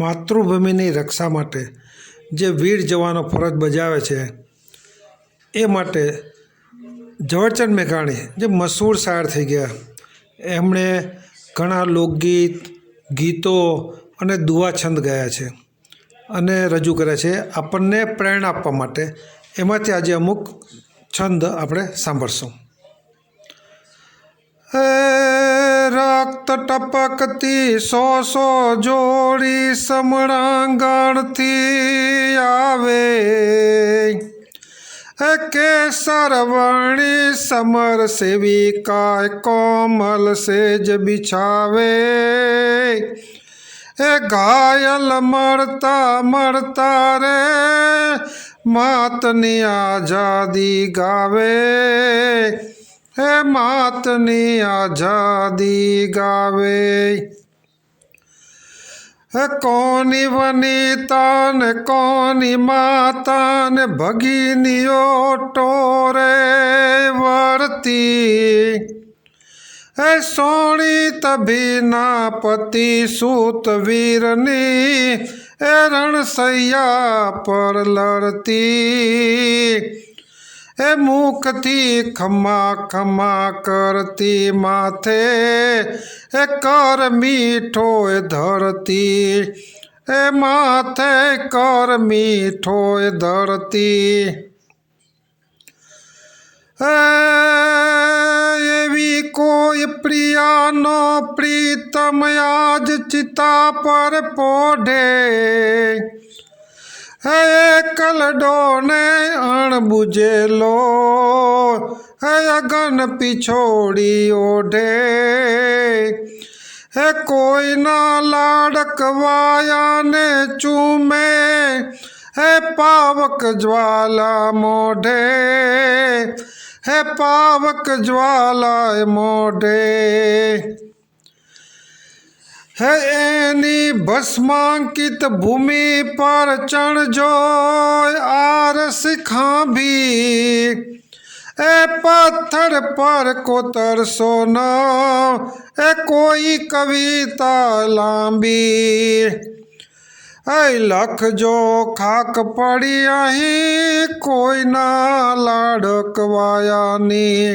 માતૃભૂમિની રક્ષા માટે જે વીર જવાનો ફરજ બજાવે છે, એ માટે ઝવેરચંદ મેઘાણી જે મશહૂર શાયર થઈ ગયા. એમણે ઘણા લોકગીત, ગીતો અને દુઆ છંદ ગાયા છે અને રજૂ કર્યા છે આપણને પ્રેરણા આપવા માટે. એમાંથી આજે અમુક છંદ આપણે સાંભળશું. હે રક્ત ટપકતી સો સો જોડી સમણાંગણથી આવે. હે કેસર વર્ણી સમર સેવિકાય કોમલ સેજ બિછાવે. એ ઘાયલ મળતા મળતા રે માતની આઝાદી ગાવે. હે માતની આઝાદી ગાવે. હે કોની વનિતા ને કોની માતા ને ભગીનીઓ ટોરે વરતી. હે સોણી તભીના પતિ સૂત વીરની, એ રણસૈયા પર લડતી. એ મુખથી ખમા ખમા કરતી માથે એ કર મીઠો એ ધરતી એ માથે કર મીઠો એ ધરતી એવી કોઈ પ્રિયાનો પ્રીતમ આજ ચિતા પર પોઢે હે કલડો ને અણબુજેલો હે અગન પીછોડી ઓઢે હે કોઈના લાડકવાયા ને ચૂમે, હે પાવક જ્વાલા મોઢે, હે પાવક જ્વાલા મોઢે. હે એની ભસ્માંકિત ભૂમિ પર ચણજો આરસ ખાંભી. એ પથ્થર પર કોતરસો ન એ કોઈ કવિતા લાંબી. એ લખજો ખાક પડી અહીં, કોઈના લાડકવાયાની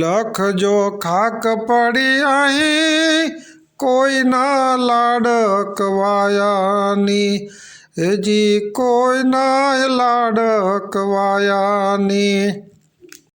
લખજો ખાક પડી અહીં કોઈના લાડકવાયાની? હજી કોઈના લાડકવાયાની?